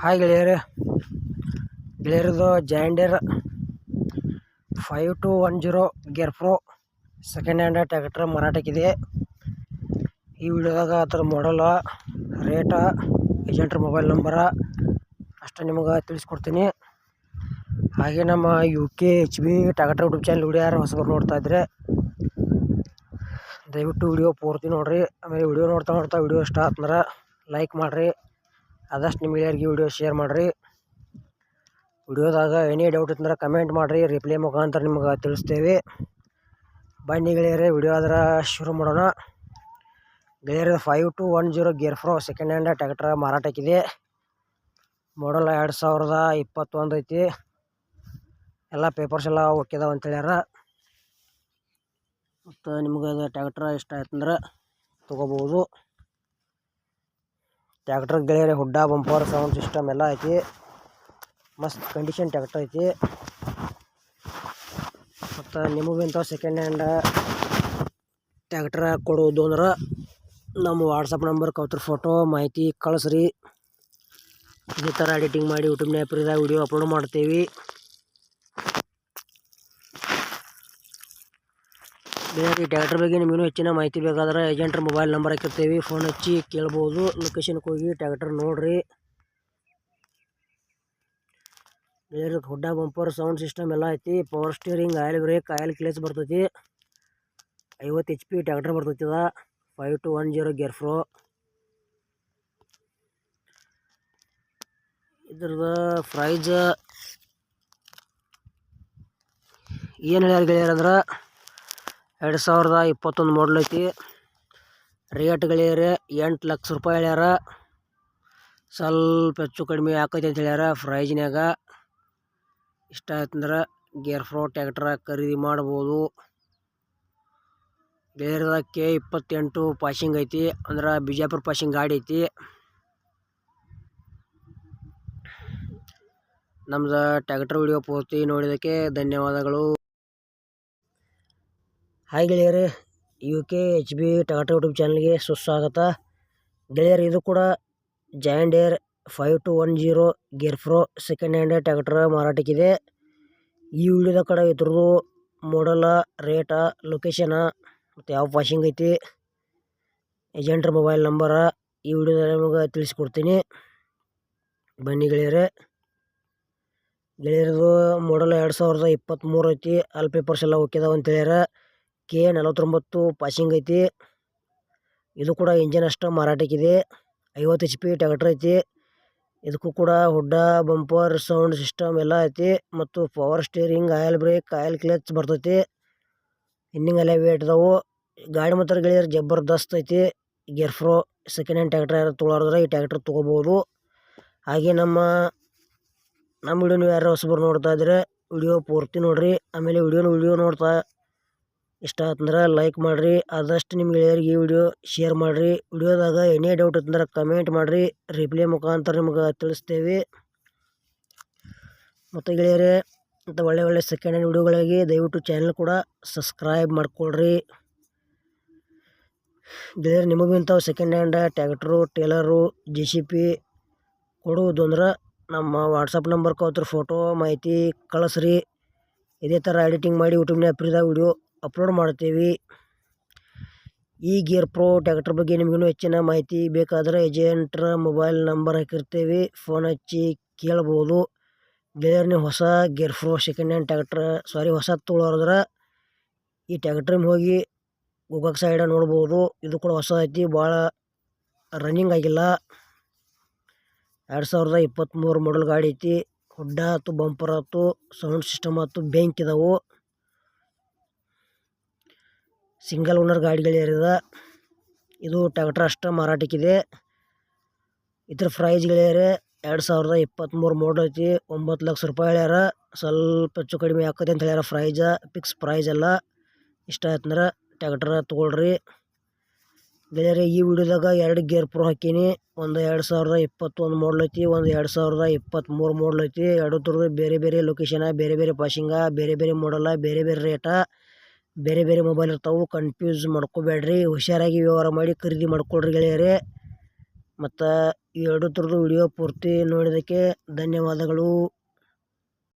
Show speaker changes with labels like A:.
A: Hi ಗೆಳೆಯರೇ. ಗೆಳೆಯರದು John Deere five two one zero gear pro second hand tractor ಮಾರಾಟಕ್ಕಿದೆ. ಈ ವಿಡಿಯೋದಾಗ ಅದರ ಮಾಡಲ ರೇಟ ಏಜೆಂಟ್ರ ಮೊಬೈಲ್ ನಂಬರ ಅಷ್ಟು ನಿಮಗೆ ತಿಳಿಸ್ಕೊಡ್ತೀನಿ. ಹಾಗೆ ನಮ್ಮ U K H B tractor YouTube channel video ಯಾರು ಹೊಸಬರು ನೋಡ್ತಾ ಇದ್ರೆ ದಯವಿಟ್ಟು ವಿಡಿಯೋ ಪೂರ್ತಿ ನೋಡಿರಿ. ಆಮೇಲೆ ವಿಡಿಯೋ ನೋಡ್ತಾ ನೋಡ್ತಾ ವಿಡಿಯೋ ಇಷ್ಟ ಆತಂದ್ರೆ ಲೈಕ್ ಮಾಡಿರಿ. ಆದಷ್ಟು ನಿಮ್ಮ ಗೆಳೆಯರಿಗೆ ವಿಡಿಯೋ ಶೇರ್ ಮಾಡಿರಿ. ವಿಡಿಯೋದಾಗ ಏನೇ ಡೌಟ್ ಇತ್ತಂದ್ರೆ ಕಮೆಂಟ್ ಮಾಡಿರಿ. ರಿಪ್ಲೈ ಮುಖಾಂತರ ನಿಮ್ಗೆ ತಿಳಿಸ್ತೇವೆ. ಬನ್ನಿ ಗೆಳೆಯರೇ, ವಿಡಿಯೋ ಆದ್ರೆ ಶುರು ಮಾಡೋಣ. ಗೆಳೆಯರ five two one zero gear pro second hand tractor ಮಾರಾಟಕ್ಕಿದೆ model ಎರಡು ಸಾವಿರದ ಇಪ್ಪತ್ತೊಂದು ಐತಿ. ಎಲ್ಲ ಪೇಪರ್ಸ್ ಎಲ್ಲ ಓಕೆದಾವ ಅಂತ ಹೇಳ್ಯಾರ. ಮತ್ತು ನಿಮ್ಗೆ ಅದು ಟ್ಯಾಕ್ಟ್ರ್ ಇಷ್ಟ ಆಯ್ತಂದ್ರೆ ತೊಗೋಬೋದು. ಟ್ಯಾಕ್ಟ್ರ್ ಗೆಳೆಯರೆ, ಹುಡ್ಡ, ಬಂಪರ್, ಸೌಂಡ್ ಸಿಸ್ಟಮ್ ಎಲ್ಲ ಐತಿ. ಮಸ್ತ್ ಕಂಡೀಷನ್ ಟ್ಯಾಕ್ಟ್ರ್ ಐತಿ. ಮತ್ತು ನಿಮಗೆ ಇಂಥ ಸೆಕೆಂಡ್ ಹ್ಯಾಂಡ ಟ್ಯಾಕ್ಟ್ರ ಕೊಡೋದು ಅಂದ್ರೆ ನಮ್ಮ ವಾಟ್ಸಪ್ ನಂಬರ್ ಕೌತ್ರ ಫೋಟೋ ಮಾಹಿತಿ ಕಳಿಸ್ರಿ. ಇದೇ ಥರ ಎಡಿಟಿಂಗ್ ಮಾಡಿ ಯೂಟ್ಯೂಬ್ನ ಆ್ಯಪ್ರಿದಾಗ ವಿಡಿಯೋ ಅಪ್ಲೋಡ್ ಮಾಡ್ತೀವಿ. ಬೇರೆ ಈ ಟ್ಯಾಕ್ಟರ್ ಬಗ್ಗೆ ನಿಮಗೂ ಹೆಚ್ಚಿನ ಮಾಹಿತಿ ಬೇಕಾದ್ರೆ ಏಜೆಂಟ್ರ ಮೊಬೈಲ್ ನಂಬರ್ ಹಾಕಿರ್ತೀವಿ. ಫೋನ್ ಹಚ್ಚಿ ಕೇಳ್ಬೋದು. ಲೊಕೇಶನ್ಗೆ ಹೋಗಿ ಟ್ಯಾಕ್ಟರ್ ನೋಡ್ರಿ. ಬೇರೆ ಹುಡ್ಡ ಬಂಪರ್ ಸೌಂಡ್ ಸಿಸ್ಟಮ್ ಎಲ್ಲ ಐತಿ. Power steering oil brake oil ಕ್ಲೇಸ್ ಬರ್ತೈತಿ. ಐವತ್ತು ಎಚ್ ಪಿ ಟ್ಯಾಕ್ಟರ್ ಬರ್ತೈತಿ ಅದ. Five two one zero gear pro ಇದ್ರದ price ಏನು ಹೇಳ್ಯಾರ ಗೆಳೆಯರ್ ಅಂದ್ರೆ ಎರಡು ಸಾವಿರದ ಇಪ್ಪತ್ತೊಂದು ಮಾಡಲ್ ಐತಿ. ರೇಟ್ ಗೆಳೆಯರೆ ಎಂಟು ಲಕ್ಷ ರೂಪಾಯಿ ಹೇಳ್ಯಾರ. ಸ್ವಲ್ಪ ಹೆಚ್ಚು ಕಡಿಮೆ ಆಕೈತಿ ಅಂತ ಹೇಳ್ಯಾರ ಪ್ರೈಜ್ನ್ಯಾಗ ಇಷ್ಟ ಆಯ್ತಂದ್ರೆ ಗೇರ್ ಫ್ರೋ ಟ್ಯಾಕ್ಟ್ರ ಖರೀದಿ ಮಾಡ್ಬೋದು. ಕೆ ಇಪ್ಪತ್ತೆಂಟು ಪಾಸಿಂಗ್ ಐತಿ, ಅಂದ್ರೆ ಬಿಜಾಪುರ ಪಾಸಿಂಗ್ ಗಾಡಿ ಐತಿ. ನಮ್ದು ಟ್ಯಾಕ್ಟ್ರ್ ವಿಡಿಯೋ ಪೂರ್ತಿ ನೋಡಿದ್ದಕ್ಕೆ ಧನ್ಯವಾದಗಳು. ಹಾಯ್ ಗೆಳೆಯರೇ U K H B Tata YouTube ಚಾನಲ್ಗೆ ಸುಸ್ವಾಗತ. ಗೆಳೆಯರು, ಇದು ಕೂಡ John Deere five two one zero gear pro second hand tractor ಮಾರಾಟಕ್ಕಿದೆ. ಈ ವಿಡಿಯೋದ ಕಡೆ ಇದ್ರದ್ದು ಮಾಡಲ ರೇಟ ಲೊಕೇಶನ ಮತ್ತು ಯಾವ ವಾಷಿಂಗ್ ಐತಿ ಏಜೆಂಟ್ರ ಮೊಬೈಲ್ ನಂಬರ ಈ ವಿಡಿಯೋದಲ್ಲಿ ನಿಮಗೆ ತಿಳಿಸ್ಕೊಡ್ತೀನಿ. ಬನ್ನಿ ಗೆಳೆಯರೇ. ಗೆಳೆಯರದು ಮಾಡಲ್ ಎರಡು ಸಾವಿರದ ಇಪ್ಪತ್ತ್ಮೂರು ಐತಿ ಆಲ್ ಪೇಪರ್ಸ್ ಎಲ್ಲ ಓಕೆದಾವ ಅಂತ ಹೇಳ್ಯಾರ. ಕೆ ನಲವತ್ತೊಂಬತ್ತು ಪಾಸಿಂಗ್ ಐತಿ. ಇದು ಕೂಡ ಇಂಜಿನ್ ಅಷ್ಟು ಮಾರಾಟಕ್ಕಿದೆ ಐವತ್ತು ಎಚ್ ಪಿ ಟ್ಯಾಕ್ಟ್ರ್ ಐತಿ. ಇದಕ್ಕೂ ಕೂಡ ಹುಡ್ಡ, ಬಂಪರ್, ಸೌಂಡ್ ಸಿಸ್ಟಮ್ ಎಲ್ಲ ಐತಿ ಮತ್ತು power steering oil brake oil clutch ಬರ್ತೈತಿ. ಇನ್ನಿಂಗ್ ಅಲ್ಲೇ ವೇಟ್ ಅದಾವು. ಗಾಡಿ ಮಾತ್ರ ಗೆಳೆಯರು ಜಬರ್ದಸ್ತ್ ಐತಿ. Gear pro second hand tractor ಯಾರು ತೊಗೊಳೋದ್ರೆ ಈ ಟ್ಯಾಕ್ಟರ್ ತೊಗೋಬೋದು. ಹಾಗೆ ನಮ್ಮ ನಮ್ಮ ವಿಡಿಯೋ ನೀವು ಯಾರು ಹೊಸಬರು ನೋಡ್ತಾ ಇದ್ರೆ ವಿಡಿಯೋ ಪೂರ್ತಿ ನೋಡಿರಿ. ಆಮೇಲೆ ವಿಡಿಯೋನ ವಿಡಿಯೋ ನೋಡ್ತಾ ಇಷ್ಟ ಆತಂದ್ರೆ ಲೈಕ್ ಮಾಡ್ರಿ. ಆದಷ್ಟು ನಿಮ್ಮ ಗೆಳೆಯರಿಗೆ ಈ ವಿಡಿಯೋ ಶೇರ್ ಮಾಡಿರಿ. ವಿಡಿಯೋದಾಗ ಏನೇ ಡೌಟ್ ಇತ್ತಂದ್ರೆ ಕಮೆಂಟ್ ಮಾಡಿರಿ. ರಿಪ್ಲೈ ಮುಖಾಂತರ ನಿಮ್ಗೆ ತಿಳಿಸ್ತೇವೆ. ಮತ್ತು ಗೆಳೆಯರೇ, ಇಂಥ ಒಳ್ಳೆ ಒಳ್ಳೆ ಸೆಕೆಂಡ್ ಹ್ಯಾಂಡ್ ವಿಡಿಯೋಗಳಿಗೆ ದಯವಿಟ್ಟು ಚಾನಲ್ ಕೂಡ ಸಬ್ಸ್ಕ್ರೈಬ್ ಮಾಡ್ಕೊಳ್ರಿ. ಗೆಳೆಯರು, ನಿಮಗೂ ಇಂಥವು second hand tractor trailer J C P ಕೊಡುವುದು ಅಂದ್ರೆ ನಮ್ಮ ವಾಟ್ಸಪ್ ನಂಬರ್ ಕೌತ್ರ ಫೋಟೋ ಮಾಹಿತಿ ಕಳಿಸ್ರಿ. ಇದೇ ಥರ ಎಡಿಟಿಂಗ್ ಮಾಡಿ ಯೂಟ್ಯೂಬ್ನ ಫ್ರೀದಾಗ ವಿಡಿಯೋ ಅಪ್ಲೋಡ್ ಮಾಡ್ತೀವಿ. ಈ ಗೇರ್ ಪ್ರೋ ಟ್ಯಾಕ್ಟರ್ ಬಗ್ಗೆ ನಿಮಗೂ ಹೆಚ್ಚಿನ ಮಾಹಿತಿ ಬೇಕಾದರೆ ಏಜೆಂಟ್ರ ಮೊಬೈಲ್ ನಂಬರ್ ಹಾಕಿರ್ತೀವಿ. ಫೋನ್ ಹಚ್ಚಿ ಕೇಳ್ಬೋದು. ಗೆಳೆಯರು ಹೊಸ gear pro second hand tractor sorry ಹೊಸ ತೊಗೊಳೋದ್ರೆ ಈ ಟ್ಯಾಕ್ಟ್ರಿಗೆ ಹೋಗಿ ಗೋಕಾಕ್ ಸೈಡ ನೋಡ್ಬೋದು. ಇದು ಕೂಡ ಹೊಸ ಐತಿ ಭಾಳ ರನ್ನಿಂಗ್ ಆಗಿಲ್ಲ. ಎರಡು ಸಾವಿರದ ಇಪ್ಪತ್ತ್ಮೂರು ಮಾಡಲ್ ಗಾಡಿ ಐತಿ. ಹುಡ್ಡ ಆಯ್ತು ಬಂಪರ್ ಆಯ್ತು ಸೌಂಡ್ ಸಿಸ್ಟಮ್ ಆಯ್ತು ಬೆಂಕ್ ಇದಾವು. ಸಿಂಗಲ್ ಓನರ್ ಗಾಡಿಗಳಿರದ ಇದು ಟ್ಯಾಕ್ಟರ್ ಅಷ್ಟೇ ಮಾರಾಟಕ್ಕಿದೆ. ಇದ್ರ ಪ್ರೈಸ್ ಗೆಳೆಯರೆ ಎರಡು ಸಾವಿರದ ಇಪ್ಪತ್ತ್ಮೂರು ಮಾಡಲ್ ಐತಿ, ಒಂಬತ್ತು ಲಕ್ಷ ರೂಪಾಯಿ ಹೇಳ್ಯಾರ. ಸ್ವಲ್ಪ ಹೆಚ್ಚು ಕಡಿಮೆ ಆಕತಿ ಅಂತ ಹೇಳ್ಯಾರ ಪ್ರೈಜ ಫಿಕ್ಸ್ ಪ್ರೈಸ್ ಎಲ್ಲ. ಇಷ್ಟ ಆಯ್ತಂದ್ರೆ ಟ್ಯಾಕ್ಟರ್ ತೊಗೊಳ್ರಿ. ಬೇರೆ ಈ ವಿಡಿಯೋದಾಗ ಎರಡು ಗೇರ್ ಪ್ರೋ ಹಾಕೀನಿ. ಒಂದು ಎರಡು ಸಾವಿರದ ಇಪ್ಪತ್ತೊಂದು ಮಾಡಲ್ ಐತಿ, ಒಂದು ಎರಡು ಸಾವಿರದ ಇಪ್ಪತ್ತ್ಮೂರು ಮಾಡಲ್ ಐತಿ. ಎರಡು ಥರದ ಬೇರೆ ಬೇರೆ ಲೊಕೇಶನ ಬೇರೆ ಬೇರೆ ಪಾಸಿಂಗ ಬೇರೆ ಬೇರೆ ಮಾಡಲ್ಲ ಬೇರೆ ಬೇರೆ ರೇಟ ಬೇರೆ ಬೇರೆ ಮೊಬೈಲ್ ಇರ್ತಾವೆ ಕನ್ಫ್ಯೂಸ್ ಮಾಡ್ಕೋಬೇಡ್ರಿ. ಹುಷಾರಾಗಿ ವ್ಯವಹಾರ ಮಾಡಿ ಖರೀದಿ ಮಾಡ್ಕೊಳ್ರಿ ಗೆಳೆಯರೇ. ಮತ್ತು ಈ ಎರಡು ಥರದ್ದು ವಿಡಿಯೋ ಪೂರ್ತಿ ನೋಡಿದ್ದಕ್ಕೆ ಧನ್ಯವಾದಗಳು.